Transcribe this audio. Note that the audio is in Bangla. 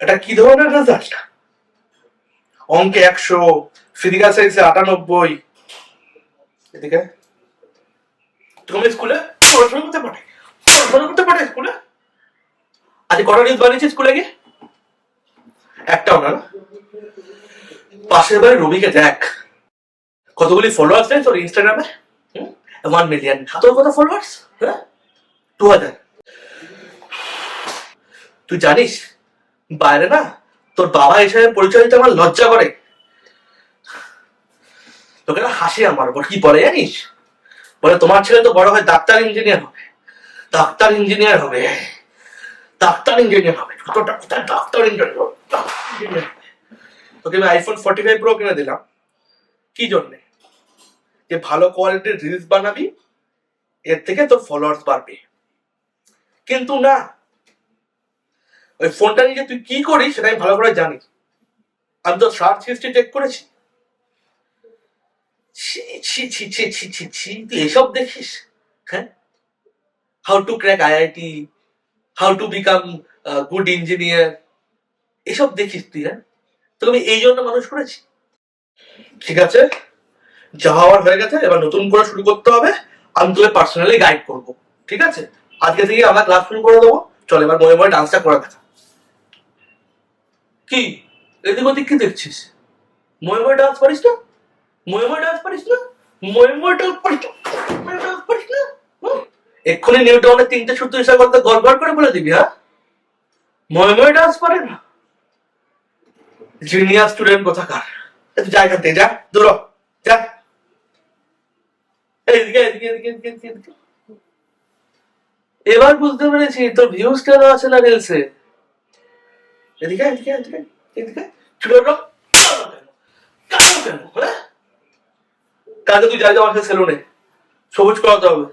এটা কি ধরনের রেজাল্ট অঙ্কে একশো ফিজিক্যাল সায়েন্সে আটানব্বই। এদিকে। তুমি স্কুলে পড়াশোনা করতে পারে? পড়াশোনা করতে পারে স্কুলে? আজ কটা নিউজ বানিয়েছি স্কুলে গিয়ে? একটাও না? পাশের বাড়ি রবিকে দেখ। কতগুলি ফলোয়ার্স নেই তোর ইনস্টাগ্রামে ওয়ান মিলিয়ন তোর কত ফলোয়ার্স হ্যাঁ? দু হাজার তুই জানিস বাইরে না, তোর বাবা হিসেবে পরিচয় দিতে আমার লজ্জা করে। লোকেরা হাসে আমার উপর, কি বলে জানিস? বলে তোমার ছেলে তো বড় হয় ডাক্তার ইঞ্জিনিয়ার হবে। ডাক্তার ইঞ্জিনিয়ার হবে। ডাক্তার ইঞ্জিনিয়ার হবে। ডাক্তার ডাক্তার ইঞ্জিনিয়ার তোকে আমি আইফোন ফোর্টি ফাইভ প্রো কিনে দিলাম। কি জন্যে? যে ভালো কোয়ালিটির রিলস বানাবি, এর থেকে তোর ফলোয়ার্স বাড়বে। কিন্তু না ওই ফোনটা নিয়ে তুই কি করিস সেটা আমি ভালো করে জানি। আমি তো সার্চ হিস্ট্রি চেক করেছি। ছি ছি ছি ছি ছি ছি ছি, তুই এসব দেখিস? হ্যাঁ? How to crack IIT how to become good engineer এসব দেখিস তুই হ্যাঁ? তোকে আমি এই জন্য মানুষ করেছি। ঠিক আছে? যা হওয়ার হয়ে গেছে, এবার নতুন করে শুরু করতে হবে। আমি তোকে পার্সোনালি গাইড করব। ঠিক আছে? আজকে থেকে আমরা ক্লাস শুরু করে দেবো। চল এবার মনে মনে ডান্সটা করে দেখা। কি? এদিক ওদিক কি দেখছিস? মনে ডান্স পারিস না? মনে ডান্স পারিস না? ডান্স পারিস না? ডান্স পারিস না? এক্ষুনি নিউটনের তিনটে সূত্র হিসাব করতে গড়বড় করে বলে দিবি হ্যাঁ? মনে ডান্স পারে না? জুনিয়র স্টুডেন্ট কোথাকার? এ তুই যা দূর যা। এদিকে এদিকে এদিকে এদিকে, এদিকে। এবার বুঝতে পেরেছি তোর ভিউজ কেন আছে না রিলসে এদিকে এদিকে এদিকে এদিকে চুলের উঠল কালো কেন? কালো কেন, হ্যাঁ? কালকে তুই যাই আমার সেলুনে সবুজ করাতে হবে